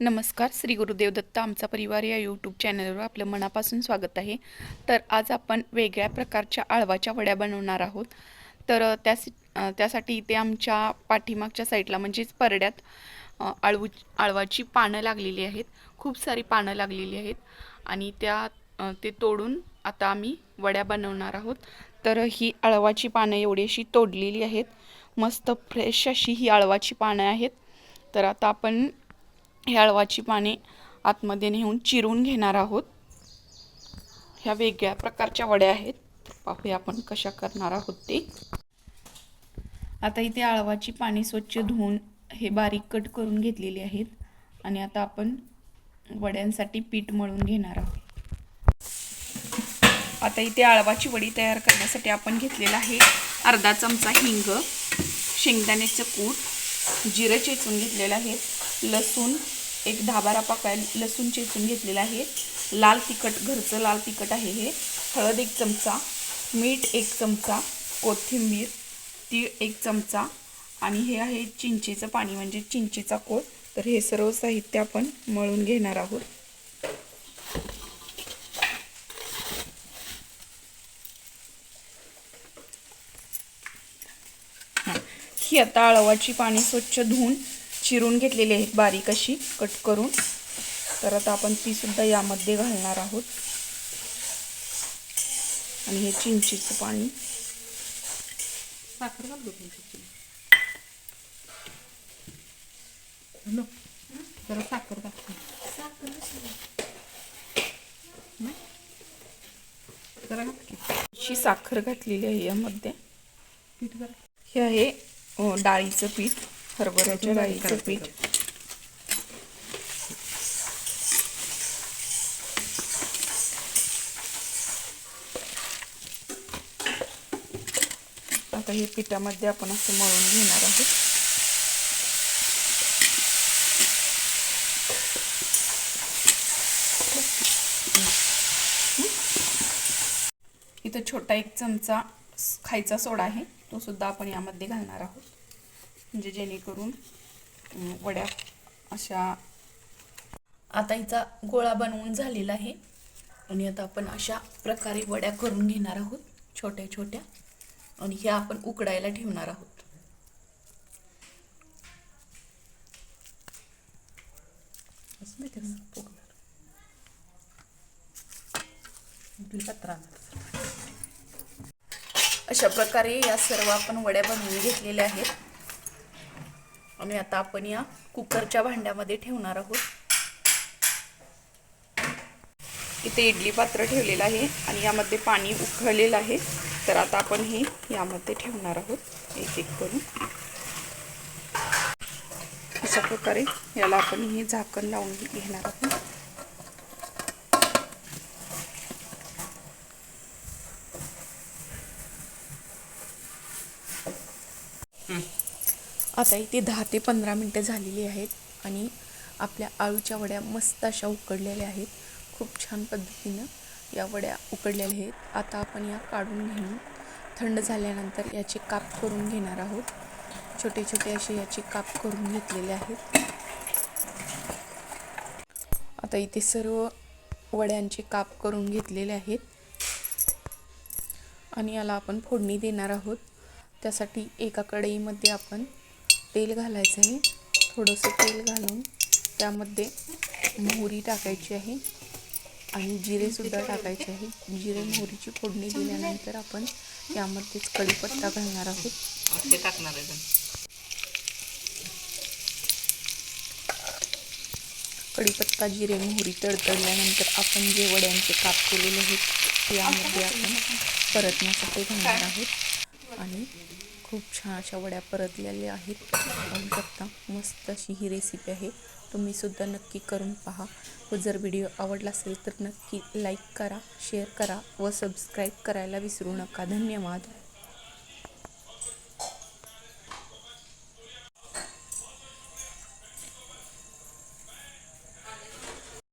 नमस्कार श्री गुरुदेव दत्त आमचा परिवार या यूट्यूब चॅनलवर आपलं मनापासून स्वागत आहे. तर आज आपण वेगळ्या प्रकारच्या आळवाच्या वड्या बनवणार आहोत. तर त्यास त्यासाठी इथे आमच्या पाठीमागच्या साईडला म्हणजेच परड्यात आळवू आळवाची पानं लागलेली आहेत. खूप सारी पानं लागलेली आहेत आणि त्या ते तोडून आता आम्ही वड्या बनवणार आहोत. तर ही आळवाची पानं एवढी अशी तोडलेली आहेत. मस्त फ्रेश अशी ही आळवाची पानं आहेत. तर आता आपण हे आळवाची पाने आतमध्ये नेऊन चिरून घेणार आहोत. ह्या वेगळ्या प्रकारच्या वड्या आहेत. पाहूया आपण कशा करणार आहोत ते. आता इथे आळवाची पाने स्वच्छ धुवून हे बारीक कट करून घेतलेली आहेत. आणि आता आपण वड्यांसाठी पीठ मळून घेणार आहोत. आता इथे आळवाची वडी तयार करण्यासाठी आपण घेतलेला आहे अर्धा चमचा हिंग शेंगदाण्याचं कूट जिरं चेचून घेतलेलं आहे. लसूण एक दहा बारा पाकळ्या लसूण चेचून घेतलेला आहे. लाल तिखट घरचं लाल तिखट आहे हे. हळद एक चमचा मीठ एक चमचा कोथिंबीर तीळ एक चमचा आणि हे आहे चिंचेचं पाणी म्हणजे चिंचेचा कोळ तर हे सर्व साहित्य आपण मळून घेणार आहोत. ही आता आळवाची पाणी स्वच्छ धुवून चिरून घेतलेली आहेत बारीक अशी कट करून. तर आता आपण ती सुद्धा यामध्ये घालणार आहोत. आणि हे चिंचेचं पाणी. साखर जरा साखर? जरा घातलेली आहे यामध्ये. पीठ हे आहे डाळीचं पीठ. हरभऱ्याच्या डाळीचं पीठ. आता हे पिठामध्ये आपण असं मळून घेणार आहोत. इथं छोटा एक चमचा खायचा सोडा आहे तो सुद्धा आपण यामध्ये घालणार आहोत. म्हणजे जेणेकरून वड्या अशा आता हिचा गोळा बनवून झालेला आहे. आणि आता आपण अशा प्रकारे वड्या करून घेणार आहोत छोट्या छोट्या. आणि ह्या आपण उकडायला ठेवणार आहोत. असं अशा प्रकारे या सर्व आपण वड्या बनवून घेतलेल्या आहेत. आणि आता आपण या कुकरच्या भांड्यामध्ये ठेवणार आहोत. इथे इडली पात्र ठेवलेलं आहे आणि यामध्ये पाणी उकळलेलं आहे. तर आता आपण हे यामध्ये ठेवणार आहोत एक एक करून. अशा प्रकारे याला आपण हे झाकण लावून घेणार आहोत. आता इथे दहा ते पंधरा मिनटं झालेली आहेत आणि आपल्या आळूच्या वड्या मस्त अशा उकडलेल्या आहेत. खूप छान पद्धतीनं या वड्या उकडलेल्या आहेत. आता आपण या काढून घेऊन थंड झाल्यानंतर याचे काप करून घेणार आहोत. छोटे छोटे असे याचे काप करून घेतलेले आहेत. आता इथे सर्व वड्यांचे काप करून घेतलेले आहेत. आणि याला आपण फोडणी देणार आहोत. त्यासाठी एका कढईमध्ये आपण तेल घालायचं आहे. थोडंसं तेल घालून त्यामध्ये मोहरी टाकायची आहे आणि जिरेसुद्धा टाकायचे आहे. जिरे मोहरीची फोडणी दिल्यानंतर आपण यामध्येच कढीपत्ता घालणार आहोत. टाकणार आहे. कढीपत्ता जिरे मोहरी तडतडल्यानंतर आपण जे वड्यांचे काप केलेले आहेत ते यामध्ये आपण परतण्यासाठी घालणार आहोत. आणि खूप छान अशा वड्या परतलेल्या आहेत. पाहू शकता मस्त अशी ही रेसिपी आहे. तुम्ही सुद्धा नक्की करून पहा. व जर व्हिडिओ आवडला असेल तर नक्की लाईक करा शेअर करा व सबस्क्राईब करायला विसरू नका. धन्यवाद.